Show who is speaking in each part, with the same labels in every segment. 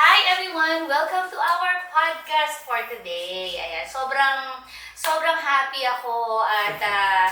Speaker 1: Hi everyone! Welcome to our podcast for today. Ayan, sobrang sobrang happy ako at ah,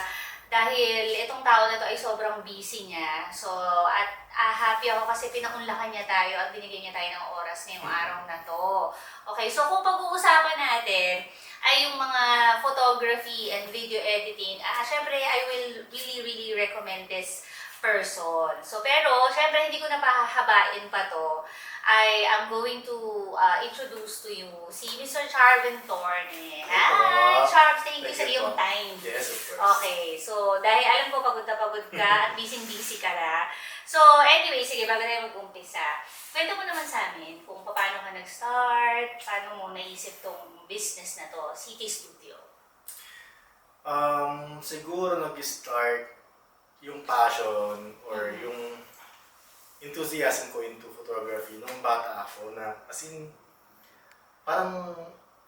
Speaker 1: dahil itong tao na to ay sobrang busy niya. So, at ah, happy ako kasi pinaunlakan niya tayo at binigyan niya tayo ng oras ngayong araw na to. Okay, so kung pag-uusapan natin ay yung mga photography and video editing, ah, syempre I will really, really recommend this person. So, pero, syempre, hindi ko na pahahabain pa to. I am going to uh, introduce to you si Mr. Charvin Torne. Hi. Charv, thank you sa iyong time.
Speaker 2: Yes, of course.
Speaker 1: Okay, so dahil alam ko pagod na pagod ka at busy-busy ka na. So anyway, sige, bago tayo mag-umpisa, kwento mo naman sa amin kung paano ka nag-start, paano mo naisip tong business na to, City Studio.
Speaker 2: Um, siguro nag-start yung passion or
Speaker 1: Mhm.
Speaker 2: yung enthusiasm ko into photography nung bata ako na as in parang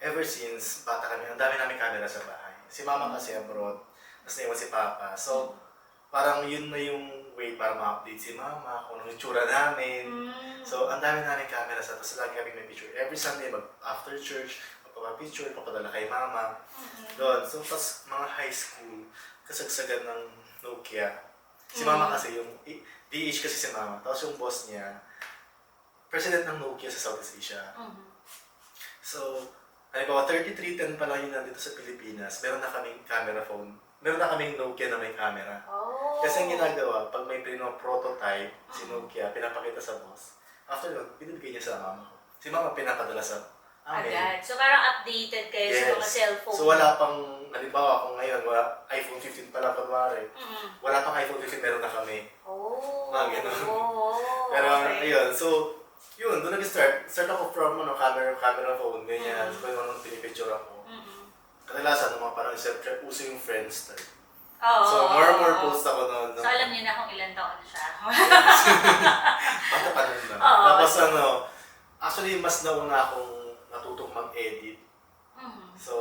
Speaker 2: ever since bata kami, ang dami namin camera sa bahay. Si mama kasi abroad, tapos naiwan si papa. So, parang yun na yung way para ma-update si mama, kung anong itsura namin.
Speaker 1: Mm.
Speaker 2: So, ang dami namin camera sa tapos lagi kami may picture. Every Sunday, mag after church, magpapapicture, papadala kay mama.
Speaker 1: Mhm.
Speaker 2: Doon. So, pas mga high school, kasagsagan ng Nokia. Si
Speaker 1: Mm.
Speaker 2: mama kasi yung, DH kasi si mama. Tapos yung boss niya, president ng Nokia sa Southeast Asia.
Speaker 1: Mhm.
Speaker 2: So, halimbawa 3310 pa lang yun nandito sa Pilipinas, meron na kaming camera phone. Meron na kaming Nokia na may camera.
Speaker 1: Oh.
Speaker 2: Kasi ang ginagawa, pag may prototype, si
Speaker 1: Mhm.
Speaker 2: Nokia, pinapakita sa boss. After nun, binibigay niya sa mama ko. Si mama pinapadala sa amin.
Speaker 1: Agad. So parang updated kayo sa mga cellphone.
Speaker 2: So wala pang, halimbawa kung ngayon, wala, iPhone 15 pa lang kunwari,
Speaker 1: Mhm.
Speaker 2: wala pang iPhone 15, meron na kami.
Speaker 1: Oh.
Speaker 2: Mga ganun.
Speaker 1: Oh.
Speaker 2: Pero
Speaker 1: okay.
Speaker 2: ayun, so, yun, doon nag-start. Start ako from ano, camera, camera phone, ganyan.
Speaker 1: Mhm.
Speaker 2: So, kung anong pinipicture ako.
Speaker 1: Mhm.
Speaker 2: Kadalasan, mga parang Snapchat, uso yung Friendster.
Speaker 1: Oo.
Speaker 2: So, more and more
Speaker 1: oo.
Speaker 2: post ako noon.
Speaker 1: So, alam niyo na kung ilan taon siya.
Speaker 2: Bata pa nun na.
Speaker 1: Oo.
Speaker 2: Tapos ano, actually, mas nauna akong mag-edit.
Speaker 1: Mhm.
Speaker 2: So,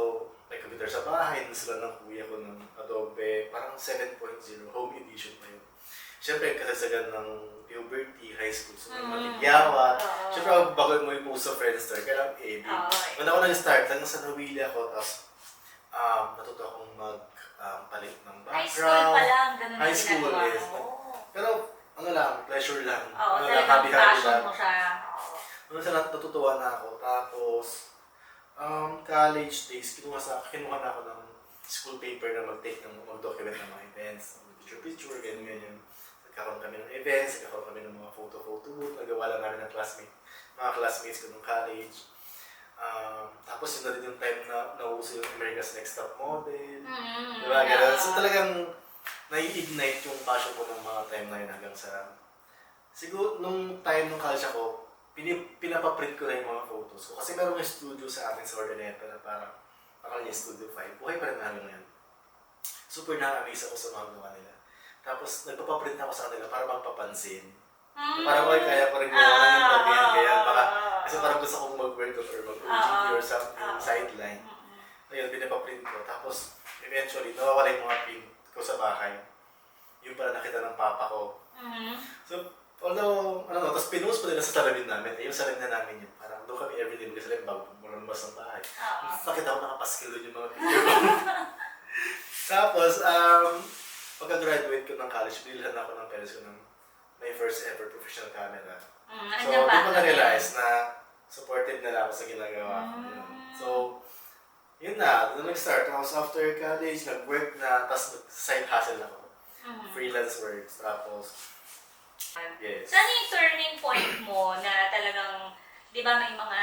Speaker 2: may computer sa bahay, nung sila ng kuya ko ng Adobe, parang 7.0, home edition pa yun. Siyempre, kasagsagan ng puberty, high school, so
Speaker 1: Mm.
Speaker 2: matigyawat.
Speaker 1: Oo.
Speaker 2: Siyempre, bago mo yung post sa Friendster, kailangan edit.
Speaker 1: Oo.
Speaker 2: Una ako nag-start, hanggang sa nawili ako, tapos um, natuto akong mag-palit ng
Speaker 1: High school pa
Speaker 2: background.
Speaker 1: lang, ganun
Speaker 2: High school,
Speaker 1: ginagawa
Speaker 2: yes. Pero, ano lang, pleasure lang.
Speaker 1: Oo,
Speaker 2: ano lang,
Speaker 1: talagang
Speaker 2: happy-happy lang.
Speaker 1: mo siya. Oo.
Speaker 2: Ano sa natutuwa na ako. Tapos, um, college days, kinuha, sa, kinuha na ako ng school paper na mag-take ng mag-document ng mga events. Picture-picture, ganyan, ganyan. Nagkaroon kami ng events, nagkaroon kami ng mga photo-photo booth, nagawa lang namin ng classmate, mga classmates ko nung college. Um, tapos yun na din yung time na nauso yung America's Next Top Model.
Speaker 1: Mm,
Speaker 2: Di ba? Ganun. So talagang nai-ignite yung passion ko ng mga time na yun hanggang sa... Siguro nung time nung college ako, pinapaprint ko na yung mga photos ko. Kasi meron yung studio sa amin sa Ordaneta na parang parang yung Studio 5. Buhay pa rin namin ngayon. Super na-amaze ako sa mga gawa nila. Tapos nagpapaprint ako sa kanila para magpapansin.
Speaker 1: Mm.
Speaker 2: Parang, oy, kaya ko rin
Speaker 1: Ah,
Speaker 2: gawa ng ito, ganyan, ganyan. Baka,
Speaker 1: ah,
Speaker 2: kasi parang gusto kong mag-workout or mag-OJT
Speaker 1: Ah,
Speaker 2: or something,
Speaker 1: ah.
Speaker 2: sideline.
Speaker 1: Mm-mm.
Speaker 2: Ayun, pinapaprint ko. Tapos, eventually, nawawala yung mga print ko sa bahay. Yung pala nakita ng papa ko.
Speaker 1: Mhm.
Speaker 2: So, although, ano, no, tapos pinost ko nila sa salamin namin. Eh, yung salamin na namin yun. Parang doon kami everyday mag-salamin bago lumabas ng bahay.
Speaker 1: Oo.
Speaker 2: Nakita ko nakapaskil doon yung mga picture ko. Tapos, um, pagka-graduate ko ng college, bilhan ako ng parents ko ng my first ever professional camera.
Speaker 1: Mm,
Speaker 2: So,
Speaker 1: pa
Speaker 2: doon ko
Speaker 1: ako
Speaker 2: na-realize na supported nila ako sa ginagawa ko.
Speaker 1: Mm.
Speaker 2: So, yun na. Doon nag-start. Tapos after college, nag-work na. Tapos side hustle ako.
Speaker 1: Mhm.
Speaker 2: Freelance works. Tapos, yes.
Speaker 1: So, ano yung turning point mo na talagang, di ba may mga,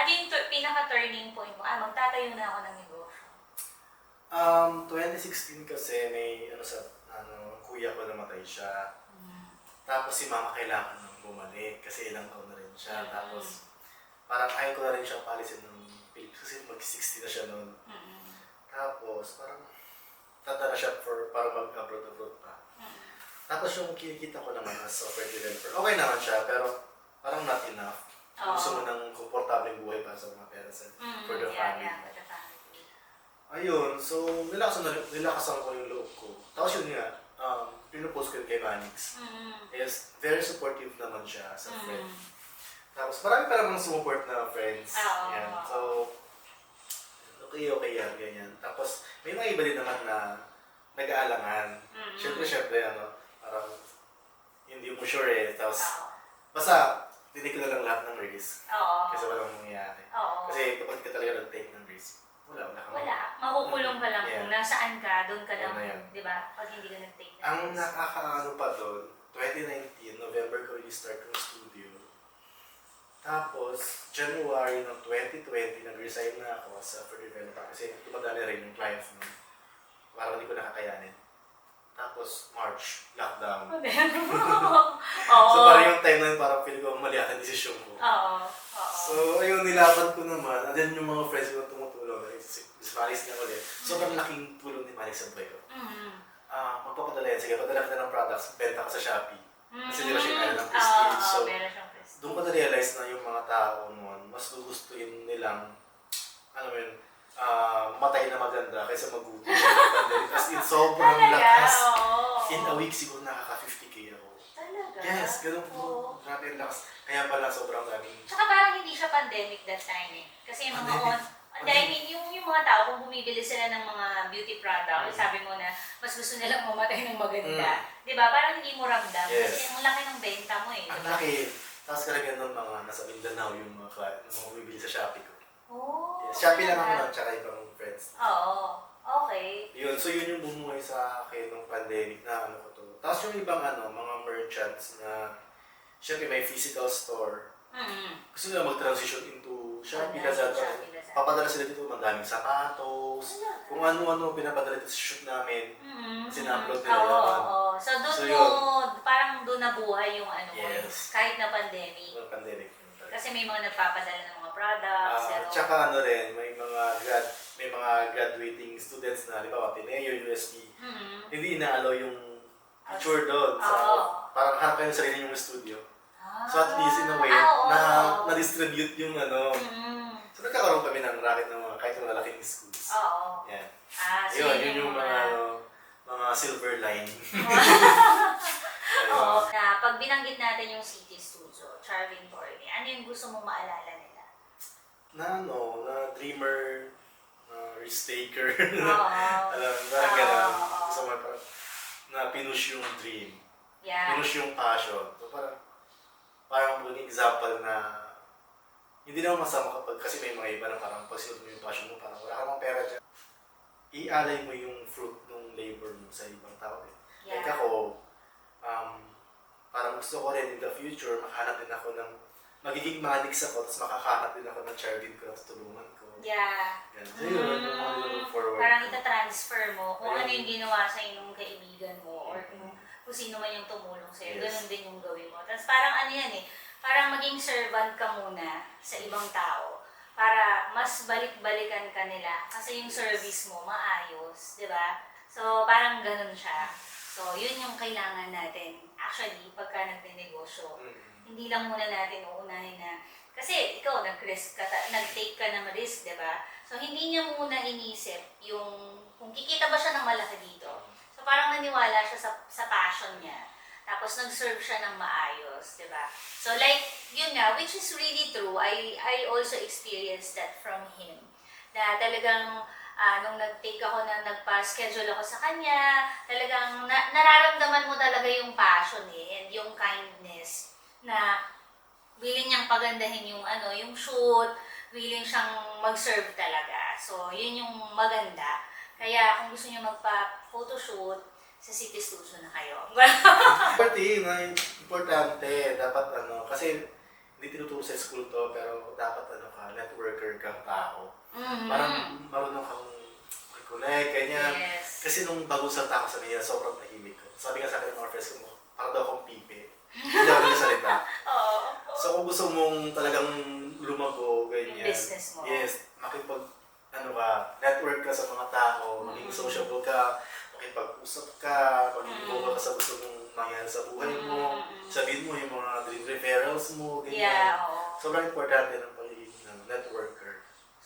Speaker 1: ano yung tur- pinaka-turning point mo? Ah, magtatayo na ako ng negosyo.
Speaker 2: Um, 2016 kasi may, ano sa, ano, kuya ko namatay siya.
Speaker 1: Mm.
Speaker 2: Tapos si mama kailangan nang bumalik kasi ilang taon na rin siya.
Speaker 1: Mm.
Speaker 2: Tapos, parang ayaw ko na rin siyang palisin ng Philippines kasi mag-60 na siya noon.
Speaker 1: Mm-mm.
Speaker 2: Tapos, parang na siya for, para mag-abroad-abroad pa.
Speaker 1: Mm-mm.
Speaker 2: Tapos yung kinikita ko naman as software developer, okay naman siya, pero parang not enough.
Speaker 1: Oo.
Speaker 2: Gusto mo ng komportableng buhay para sa mga parents and
Speaker 1: Mm,
Speaker 2: for the
Speaker 1: yeah,
Speaker 2: family.
Speaker 1: yeah, for the family.
Speaker 2: Ayun, so nilakasan, na, nilakasan ko yung loob ko. Tapos yun nga, um, pinupost ko yun kay Manix.
Speaker 1: Mm.
Speaker 2: Yes, very supportive naman siya sa friend.
Speaker 1: Mm.
Speaker 2: Tapos marami pa namang sumuport na friends.
Speaker 1: Oo.
Speaker 2: Yan. So, okay, okay yan, ganyan. Tapos, may mga iba din naman na nag-aalangan.
Speaker 1: Mm-mm.
Speaker 2: Siyempre, siyempre, ano, parang hindi mo sure eh. Tapos,
Speaker 1: Oo.
Speaker 2: basta, tinig ko na lang lahat ng risk.
Speaker 1: Oo.
Speaker 2: Kasi walang mangyayari.
Speaker 1: Oo.
Speaker 2: Kasi kapag ka talaga nag-take ng risk, wala, wala kang
Speaker 1: Wala. Makukulong ka lang
Speaker 2: Yeah.
Speaker 1: kung nasaan ka, doon ka lang, di ba? Pag hindi ka nag-take ng
Speaker 2: Ang
Speaker 1: risk.
Speaker 2: nakakaano pa doon, 2019, November ko i-start yung studio. Tapos, January ng 2020, nag-resign na ako sa for developer kasi tumadali rin yung clients mo. Parang hindi ko nakakayanin. Tapos, March, lockdown.
Speaker 1: Oo.
Speaker 2: So, parang yung time na yun, parang feel ko mali ata desisyon ko.
Speaker 1: Oo. Oo.
Speaker 2: So, ayun, nilaban ko naman. And then yung mga friends ko tumutulong. like, Si si Maris na ulit. Sobrang laking tulong ni Maris sa buhay ko.
Speaker 1: Mm.
Speaker 2: Ah, magpapadala yan. Sige, padala ka na ng products. Benta ka sa Shopee. Kasi di ba siya kaya ng
Speaker 1: Oo,
Speaker 2: prestige?
Speaker 1: oo,
Speaker 2: So,
Speaker 1: meron siyang prestige.
Speaker 2: doon ko na-realize na yung mga tao noon, mas gugustuhin nilang, ano yun, ah, matay na maganda kaysa magutom. As in, sobrang
Speaker 1: Talaga?
Speaker 2: lakas.
Speaker 1: Oo.
Speaker 2: In a week, siguro nakaka 50k ako.
Speaker 1: Talaga?
Speaker 2: Yes, ganun po.
Speaker 1: Oo.
Speaker 2: Grabe ang lakas. Kaya pala sobrang daming
Speaker 1: Tsaka parang hindi siya pandemic that time eh. Kasi yung mga on, I mean, yung, yung mga tao, kung bumibili sila ng mga beauty product,
Speaker 2: Mm.
Speaker 1: sabi mo na, mas gusto nilang mamatay ng maganda. Di ba? Parang hindi mo ramdam.
Speaker 2: Yes.
Speaker 1: Kasi ang laki ng benta mo eh.
Speaker 2: Ang
Speaker 1: Di ba?
Speaker 2: laki. Tapos karamihan nun mga nasa Mindanao yung mga mga bumibili sa Shopee ko.
Speaker 1: Oh,
Speaker 2: Yes,
Speaker 1: talaga?
Speaker 2: nun, tsaka ibang friends.
Speaker 1: Oo. Okay.
Speaker 2: Yun, so yun yung bumuhay sa akin nung pandemic na ano ko to. Tapos yung ibang ano, mga merchants na, syempre may physical store.
Speaker 1: Mm-hmm.
Speaker 2: Gusto nila mag-transition into Shopee,
Speaker 1: Online,
Speaker 2: Lazada.
Speaker 1: Shopee, Lazada.
Speaker 2: Papadala sila dito, mandaming sapatos,
Speaker 1: Talaga?
Speaker 2: kung ano-ano pinapadaala dito sa shoot namin.
Speaker 1: Mm-hmm.
Speaker 2: Kasi na-upload nila
Speaker 1: Oo,
Speaker 2: yun.
Speaker 1: oo. So, doon
Speaker 2: So,
Speaker 1: mo, parang doon nabuhay yung ano mo,
Speaker 2: Yes.
Speaker 1: kahit na pandemic.
Speaker 2: Nung pandemic.
Speaker 1: Kasi may mga nagpapadala ng mga products.
Speaker 2: Ah,
Speaker 1: pero,
Speaker 2: tsaka ano rin, may mga grad, may mga graduating students na, halimbawa, Ateneo, USB,
Speaker 1: Mhm.
Speaker 2: hindi inaalaw yung picture doon. Sa,
Speaker 1: Oo.
Speaker 2: Parang harap kayo sa sarili yung studio.
Speaker 1: Ah,
Speaker 2: So at least in a way,
Speaker 1: ah, oo,
Speaker 2: na, na-distribute yung ano.
Speaker 1: Mhm.
Speaker 2: So nagkakaroon kami ng racket ng mga kahit yung malaking schools.
Speaker 1: Oo.
Speaker 2: Yan.
Speaker 1: Ah, so
Speaker 2: Yun, yun yung mga, ano, mga silver line.
Speaker 1: Oo. Na pag binanggit natin yung City Studio, Charving Torne, ano yung gusto mo maalala nila?
Speaker 2: Na ano, na dreamer, na risk taker.
Speaker 1: Oo.
Speaker 2: Alam, ganun.
Speaker 1: Oo.
Speaker 2: Gusto mo parang, na pinush yung dream.
Speaker 1: Yeah.
Speaker 2: Pinush yung passion. So parang, parang maging example na hindi naman masama kapag kasi may mga iba na parang pag mo yung passion mo, parang wala ka namang pera dyan. Ialay mo yung fruit ng labor mo sa ibang tao. Eh.
Speaker 1: Yeah.
Speaker 2: Like ako, um, parang gusto ko rin in the future, makahanap din ako ng magiging manix ako, tapos makakahanap din ako ng charity ko na tutulungan ko.
Speaker 1: Yeah.
Speaker 2: Yan. So yun, yung mga
Speaker 1: Mm,
Speaker 2: look forward.
Speaker 1: Parang ita-transfer mo kung
Speaker 2: Ayun.
Speaker 1: ano yung ginawa sa ng kaibigan mo or kung, kung sino man yung tumulong sa'yo.
Speaker 2: Yes.
Speaker 1: Ganun din yung gawin mo. Tapos parang ano yan eh, parang maging servant ka muna sa ibang tao para mas balik-balikan ka nila kasi yung service mo maayos, di ba? So, parang ganun siya. So, yun yung kailangan natin. Actually, pagka nagtinegosyo,
Speaker 2: Mm.
Speaker 1: Hindi lang muna natin uunahin na kasi ikaw nag-risk ka, ta- nag-take ka ng risk, 'di ba? So hindi niya muna inisip yung kung kikita ba siya ng malaki dito. So parang naniwala siya sa sa passion niya. Tapos nag-serve siya ng maayos, 'di ba? So like yun nga, which is really true. I I also experienced that from him. Na talagang ah, nung nag-take ako na nagpa-schedule ako sa kanya, talagang na- nararamdaman mo talaga yung passion eh, and yung kindness na willing niyang pagandahin yung ano, yung shoot, willing siyang mag-serve talaga. So, yun yung maganda. Kaya kung gusto niyo magpa-photoshoot, sa City Studio na kayo.
Speaker 2: Pati na importante, dapat ano, kasi hindi tinuturo sa school to, pero dapat ano ka, networker kang tao.
Speaker 1: Mhm.
Speaker 2: Parang marunong kang mag-connect, ganyan.
Speaker 1: Yes.
Speaker 2: Kasi nung bago sa ako sa Manila, sobrang tahimik ko. Sabi nga sa akin ng mga friends ko, parang daw akong pipi. Hindi ako nagsalita.
Speaker 1: Oo.
Speaker 2: So kung gusto mong talagang lumago, ganyan.
Speaker 1: Yung business mo.
Speaker 2: Yes, makipag, ano ka, network ka sa mga tao, maging
Speaker 1: Mhm.
Speaker 2: sociable ka, makipag-usap ka, maging
Speaker 1: Mhm.
Speaker 2: vocal ka sa gusto mong mangyari sa buhay mo,
Speaker 1: Mhm.
Speaker 2: sabihin mo yung mga dream referrals mo, ganyan.
Speaker 1: Yeah, oo.
Speaker 2: Sobrang importante ng pagiging ng networker.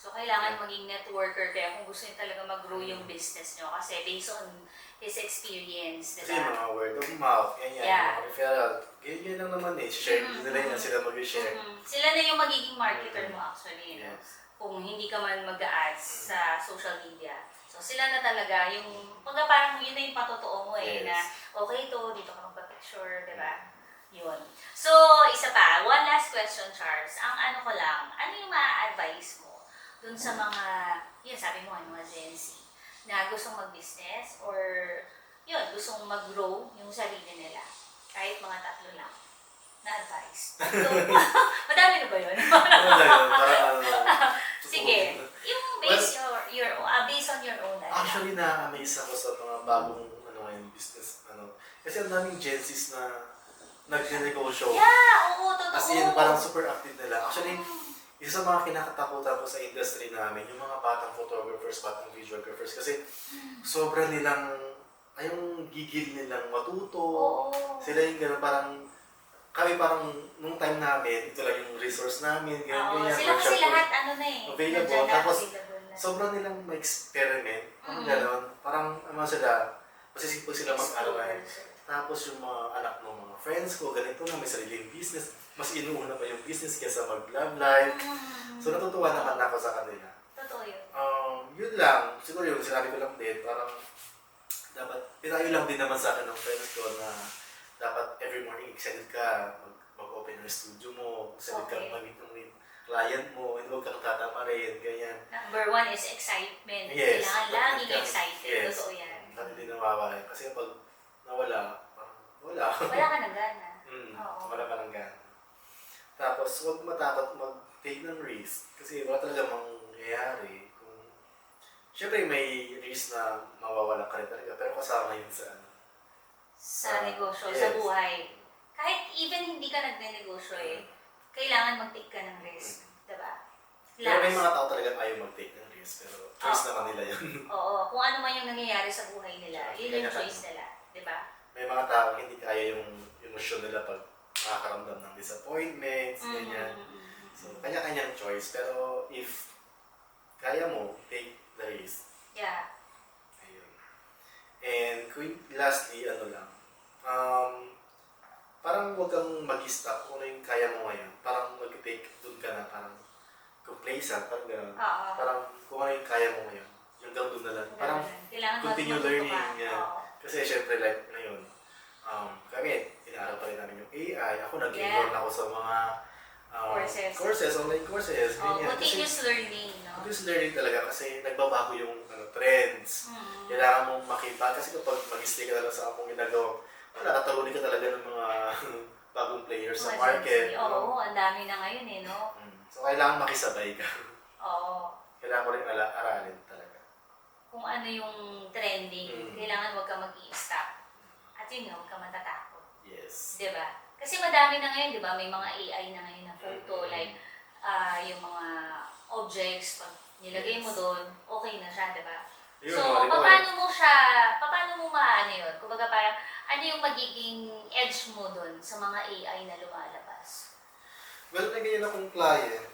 Speaker 1: So, kailangan maging networker kaya kung gusto niyo talaga mag-grow yung business nyo kasi based on his experience, di
Speaker 2: Kasi yung
Speaker 1: ba?
Speaker 2: mga word of mouth, ganyan,
Speaker 1: Yeah.
Speaker 2: mga referral, ganyan lang naman eh. Share
Speaker 1: Mm.
Speaker 2: nila yan, sila mag-share.
Speaker 1: Mhm. Sila na yung magiging marketer mo actually, no?
Speaker 2: Yes.
Speaker 1: Kung hindi ka man mag-ads sa social media. So, sila na talaga yung, pagka parang yun na yung patotoo mo eh,
Speaker 2: Yes.
Speaker 1: na okay to, dito ka magpa-picture, di ba? Yun. So, isa pa, one last question, Charles. Ang ano ko lang, ano yung ma-advise mo dun sa mga, yun, sabi mo, ano, mga Gen Z, na gustong mag-business or, yun, gustong mag-grow yung sarili nila. Kahit mga tatlo lang na advice. So, madami na ba yun?
Speaker 2: Ano ano.
Speaker 1: Sige. yung based your, your, uh, based on your own life.
Speaker 2: Actually, na-amaze ako sa mga bagong ano ngayon, business. ano Kasi ang daming Gen Zs na nag-negosyo.
Speaker 1: Yeah, oo, totoo.
Speaker 2: As in, parang super active nila. Actually, isa sa mga kinakatakutan ko sa industry namin, yung mga batang photographers, batang videographers, kasi sobra nilang, ay yung gigil nilang matuto.
Speaker 1: Oo.
Speaker 2: Sila yung gano'n, parang, kami parang, nung time namin, ito lang yung resource namin, ganyan,
Speaker 1: Oo,
Speaker 2: ganyan.
Speaker 1: sila kasi
Speaker 2: workshop.
Speaker 1: lahat ano na eh.
Speaker 2: Available.
Speaker 1: nandyan na,
Speaker 2: Tapos,
Speaker 1: available na.
Speaker 2: Sobrang nilang ma-experiment, parang
Speaker 1: Mm.
Speaker 2: gano'n. Parang, ano sila, masisipag sila mag-aral.
Speaker 1: Explorers.
Speaker 2: Tapos yung mga anak ng mga friends ko, ganito na may sariling business, mas inuuna pa yung business kaysa mag-love life.
Speaker 1: Mm.
Speaker 2: So natutuwa naman ako sa kanila.
Speaker 1: Totoo yun.
Speaker 2: Um, yun lang, siguro yung sinabi ko lang din, parang dapat, pinayo lang din naman sa akin ng friends ko na dapat every morning excited ka, mag, mag-open ng studio mo, excited
Speaker 1: Okay.
Speaker 2: ka mag-meet ng client mo, hindi huwag kang tatamarin, ganyan.
Speaker 1: Number one is excitement.
Speaker 2: Yes.
Speaker 1: Kailangan
Speaker 2: ka-
Speaker 1: excited.
Speaker 2: Yes.
Speaker 1: Totoo yan.
Speaker 2: Dati din nawawala. Kasi pag parang wala.
Speaker 1: Ka ng gana.
Speaker 2: Mm,
Speaker 1: Oo.
Speaker 2: wala ka ng gana. Tapos, huwag matakot mag-take ng risk. Kasi wala talaga mangyayari. Kung, Siyempre, may risk na mawawala ka rin talaga. Pero kasama yun sa ano.
Speaker 1: Sa negosyo,
Speaker 2: yes.
Speaker 1: sa buhay. Kahit even hindi ka nagne-negosyo eh, kailangan mag-take ka ng risk. Diba?
Speaker 2: Pero may
Speaker 1: Last.
Speaker 2: mga tao talaga ayaw mag-take ng risk. Pero choice
Speaker 1: Oo.
Speaker 2: naman nila yun.
Speaker 1: Oo, kung ano man yung nangyayari sa buhay nila, yun yung choice nila. Diba?
Speaker 2: May mga tao hindi kaya yung emosyon nila pag nakakaramdam ng disappointments, ganyan.
Speaker 1: Mm-hmm.
Speaker 2: So, kanya-kanyang choice. Pero if kaya mo, take the risk.
Speaker 1: Yeah.
Speaker 2: Ayun. And kung lastly, ano lang, um, parang huwag kang mag-stop kung ano yung kaya mo ngayon. Parang mag-take doon ka na, parang complacent, parang gano'n.
Speaker 1: Oo.
Speaker 2: Parang kung ano yung kaya mo ngayon, yung hanggang doon na lang. Parang
Speaker 1: kailangan
Speaker 2: continue learning.
Speaker 1: Oo.
Speaker 2: Kasi syempre like um, kami, inaaral pa rin namin yung AI. Ako nag-enroll
Speaker 1: Yeah.
Speaker 2: ako sa mga um,
Speaker 1: Courses.
Speaker 2: courses, online courses.
Speaker 1: Oh,
Speaker 2: ganyan. Kasi
Speaker 1: continuous learning, no?
Speaker 2: continuous learning talaga kasi nagbabago yung ano, trends.
Speaker 1: Mm.
Speaker 2: Kailangan mong makita kasi kapag mag-stay ka na lang sa akong ginagawa, wala, katalunin ka talaga ng mga bagong players sa market.
Speaker 1: Gen Z.
Speaker 2: no?
Speaker 1: Oo, ang dami na ngayon eh, no?
Speaker 2: Mm. So, kailangan makisabay ka.
Speaker 1: Oo.
Speaker 2: kailangan mo rin ala aralin talaga.
Speaker 1: Kung ano yung trending,
Speaker 2: Mm.
Speaker 1: kailangan huwag ka mag-i-stop. At yun nga, huwag ka matatakot.
Speaker 2: Yes.
Speaker 1: Di ba? Kasi madami na ngayon, di ba? May mga AI na ngayon na photo,
Speaker 2: Mm.
Speaker 1: like ah yung mga objects, pag nilagay mo
Speaker 2: Yes.
Speaker 1: doon, okay na siya, di ba?
Speaker 2: Yun,
Speaker 1: so,
Speaker 2: no,
Speaker 1: paano mo siya, paano mo maano yun? Kumbaga parang, ano yung magiging edge mo doon sa mga AI na lumalabas?
Speaker 2: Well, may ganyan akong client.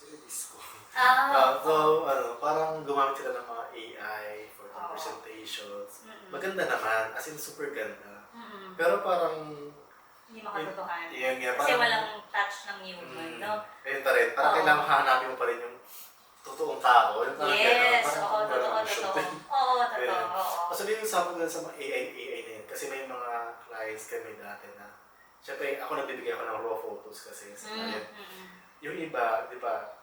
Speaker 2: Ko.
Speaker 1: Ah,
Speaker 2: Ah, so, ano, parang gumamit sila ng mga AI for the
Speaker 1: Oo.
Speaker 2: presentations.
Speaker 1: Mm-mm.
Speaker 2: Maganda naman, as in super ganda.
Speaker 1: Mm-mm.
Speaker 2: Pero parang,
Speaker 1: Hindi makatotohanan.
Speaker 2: yun nga,
Speaker 1: Kasi
Speaker 2: parang-
Speaker 1: walang touch ng human,
Speaker 2: mm,
Speaker 1: no?
Speaker 2: ayun pa rin, parang
Speaker 1: Oo.
Speaker 2: kailangan hanapin mo pa rin yung totoong tao. Yung parang
Speaker 1: Yes,
Speaker 2: gano'n,
Speaker 1: oo, totoo, totoo. Oo, totoo, oo.
Speaker 2: Kasi yung ko sa mga AI, AI na yun, kasi may mga clients kami dati na, syempre ako nagbibigay ako ng raw photos kasi sa
Speaker 1: Mm,
Speaker 2: client.
Speaker 1: mm, mm.
Speaker 2: Yung iba, di ba,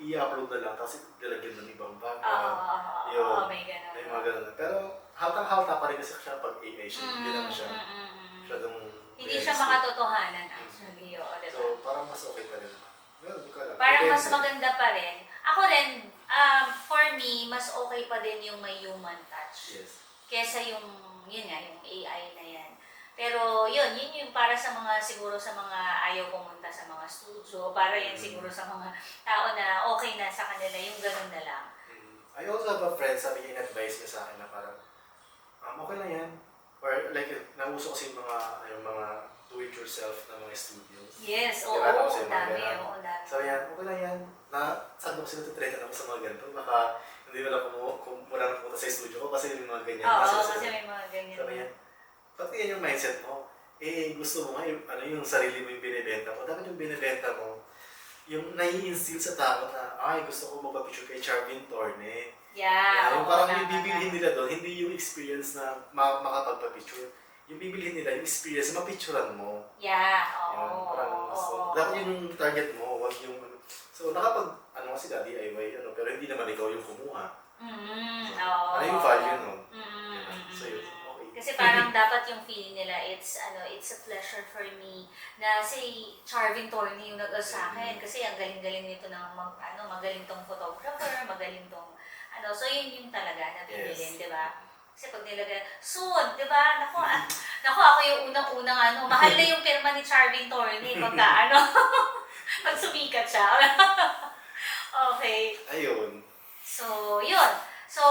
Speaker 2: i-upload na lang, tapos lalagyan ng ibang
Speaker 1: Oo,
Speaker 2: background.
Speaker 1: oo, oo,
Speaker 2: Yun.
Speaker 1: oo, may ganun.
Speaker 2: May mga ganun. Pero haltang-halta pa rin kasi siya pag AI siya. Hindi naman siya
Speaker 1: Mm, mm, mm, mm.
Speaker 2: masyadong
Speaker 1: Hindi siya makatotohanan actually, oo, diba?
Speaker 2: So, parang mas okay pa rin. Well, ko alam.
Speaker 1: Parang mas maganda pa rin. Ako rin, um, for me, mas okay pa din yung may human touch.
Speaker 2: Yes.
Speaker 1: Kesa yung, yun nga, yung AI na. Pero yun, yun yung para sa mga, siguro sa mga ayaw pumunta sa mga studio, para yan
Speaker 2: Mm.
Speaker 1: siguro sa mga tao na okay na sa kanila, yung ganun na lang.
Speaker 2: Mm. I also have a friend, sabi niya, in-advise niya sa akin na parang, um, okay lang yan. Or like, nauso kasi yung mga, yung mga do-it-yourself na mga studios.
Speaker 1: Yes, oo,
Speaker 2: Diba, yung mga
Speaker 1: dami, oo, dami.
Speaker 2: Sabi niya, okay lang yan. Na, saan mo kasi threaten ako sa mga ganito. Baka hindi mo na kumuha, kung wala na pumunta sa studio ko kasi may mga ganyan.
Speaker 1: Oo,
Speaker 2: Kasi
Speaker 1: may mga ganyan.
Speaker 2: sabi niya, pati yan yung mindset mo. Eh, gusto mo nga, yung, ano, yung sarili mo yung binibenta mo. Dapat yung binibenta mo, yung nai-instill sa tao na, ay, gusto ko magpa-picture kay Charvin Torne.
Speaker 1: Yeah,
Speaker 2: yung
Speaker 1: oo,
Speaker 2: parang yung bibilhin nila doon, hindi yung experience na ma- makapagpa-picture. Yung bibilhin nila, yung experience mapicturean mo.
Speaker 1: Yeah,
Speaker 2: Yan,
Speaker 1: oo.
Speaker 2: parang
Speaker 1: oo,
Speaker 2: gusto.
Speaker 1: oo.
Speaker 2: Dapat yun yung target mo, wag yung ano. So, nakapag, ano kasi ka, DIY, ano, pero hindi naman ikaw yung kumuha.
Speaker 1: Mm, oo.
Speaker 2: Ano yung value nun?
Speaker 1: Mm, mm, mm,
Speaker 2: So, yun,
Speaker 1: mm.
Speaker 2: okay.
Speaker 1: Kasi parang dapat yung feeling nila, it's ano, it's a pleasure for me na si Charvin Torney yung nag sa akin
Speaker 2: Mm.
Speaker 1: kasi ang galing-galing nito ng mag, ano, magaling tong photographer, magaling tong ano, so yun yung talaga na bibilin,
Speaker 2: Yes.
Speaker 1: di ba? Kasi pag nilagay, soon, di ba? Naku, ah, naku, ako yung unang-unang ano, mahal na yung pirma ni Charvin Torney pagka ano, pag sumikat siya. okay.
Speaker 2: Ayun.
Speaker 1: So, yun. So,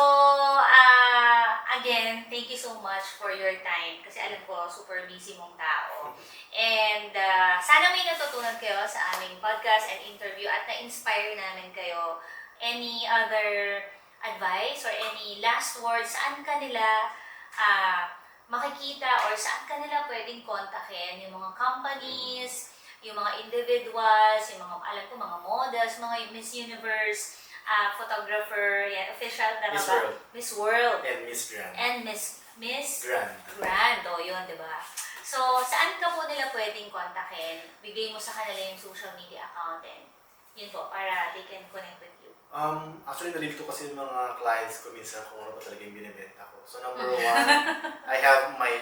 Speaker 1: ah again, thank you so much for your time kasi alam ko super busy mong tao. And ah, sana may natutunan kayo sa aming podcast and interview at na-inspire namin kayo. Any other advice or any last words, saan ka nila ah, makikita or saan ka nila pwedeng kontakin yung mga companies, yung mga individuals, yung mga, alam ko, mga models, mga Miss Universe, ah, photographer, yan, official na
Speaker 2: Miss
Speaker 1: ba?
Speaker 2: World.
Speaker 1: Miss World.
Speaker 2: And Miss Grand.
Speaker 1: And Miss, Miss
Speaker 2: Grand.
Speaker 1: Grand, o yun, di ba? So, saan ka po nila pwedeng kontakin? Bigay mo sa kanila yung social media account and yun po, para they can connect with you.
Speaker 2: Um, actually, nalilito kasi yung mga clients ko minsan kung ano ba talaga yung binibenta ko. So, number
Speaker 1: Mm.
Speaker 2: one, I have my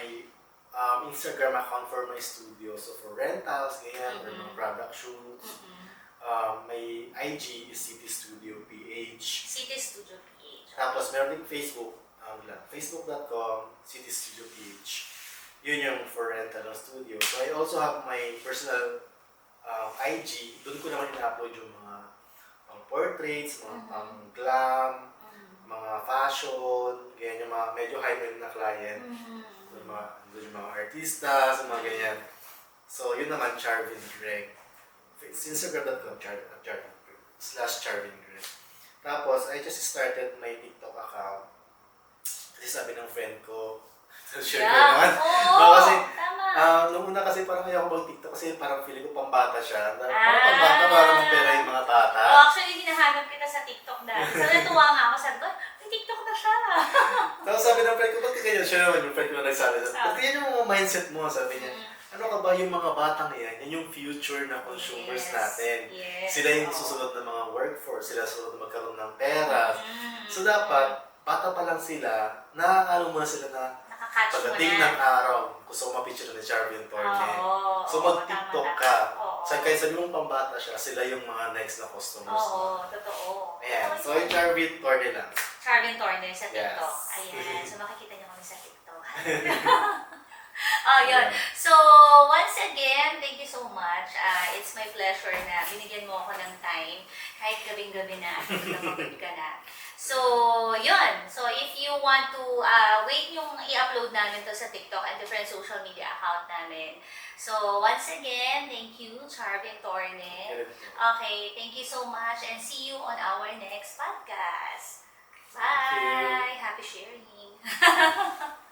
Speaker 2: um, Instagram account for my studio. So, for rentals, ganyan, or
Speaker 1: Mhm.
Speaker 2: mga product shoots.
Speaker 1: Mm-mm.
Speaker 2: Um, my IG is City Studio PH.
Speaker 1: City Studio PH.
Speaker 2: Tapos, meron din Facebook. Um, lang, facebook.com, City Studio PH. Yun yung for rental ng studio. So, I also have my personal um, IG. Doon ko naman ina-upload yung mga pang portraits, mga
Speaker 1: Mhm.
Speaker 2: pang glam,
Speaker 1: Mm.
Speaker 2: mga fashion, ganyan yung mga medyo high-end na client.
Speaker 1: Mhm.
Speaker 2: Yung mga, doon yung mga artista, sa mga ganyan. So, yun naman, Charvin Greg. Instagram.com, Char, Char, slash Charvin Greg. Tapos, I just started my TikTok account. Kasi sabi ng friend ko, share ko naman.
Speaker 1: Oo,
Speaker 2: No, kasi,
Speaker 1: tama.
Speaker 2: Ah, nung una kasi parang ayaw ko mag-TikTok kasi parang feeling ko pambata siya. Parang
Speaker 1: Ah.
Speaker 2: pambata para magpera yung mga bata.
Speaker 1: oh, actually, hinahanap kita sa TikTok dati. So, natuwa nga ako. Sabi ko, may TikTok na siya.
Speaker 2: Tapos sabi ng friend ko, ba't ganyan? Siya naman yung friend ko na nagsabi. Sabi,
Speaker 1: Ah.
Speaker 2: ba't ganyan yung mindset mo? Sabi niya,
Speaker 1: Mm.
Speaker 2: Ano ka ba yung mga batang yan? Yan yung future na consumers
Speaker 1: Yes,
Speaker 2: natin.
Speaker 1: Yes.
Speaker 2: Sila yung susunod na mga workforce. Sila susunod na magkaroon ng pera.
Speaker 1: Mm.
Speaker 2: So dapat, bata pa lang sila, naaalala mo na sila na pagdating
Speaker 1: na.
Speaker 2: ng araw, gusto ko mapicture ni Charvin Torne.
Speaker 1: Oo,
Speaker 2: So mag-TikTok ka.
Speaker 1: Oo.
Speaker 2: Sa kaya sabi mong pambata siya, sila yung mga next na customers.
Speaker 1: Oo, totoo.
Speaker 2: Ayan, so yung Charvin Torne lang.
Speaker 1: Charvin Torner sa
Speaker 2: Yes.
Speaker 1: TikTok. Ayan, so makikita niyo kami sa TikTok. oh, yun. So, once again, thank you so much. Ah, it's my pleasure na binigyan mo ako ng time kahit gabing-gabi na at napagod ka na. So, yun. So, if you want to uh, wait yung i-upload namin to sa TikTok and different social media account namin. So, once again, thank you, Charvin Torne. Okay, thank you so much and see you on our next podcast. Bye! Happy sharing!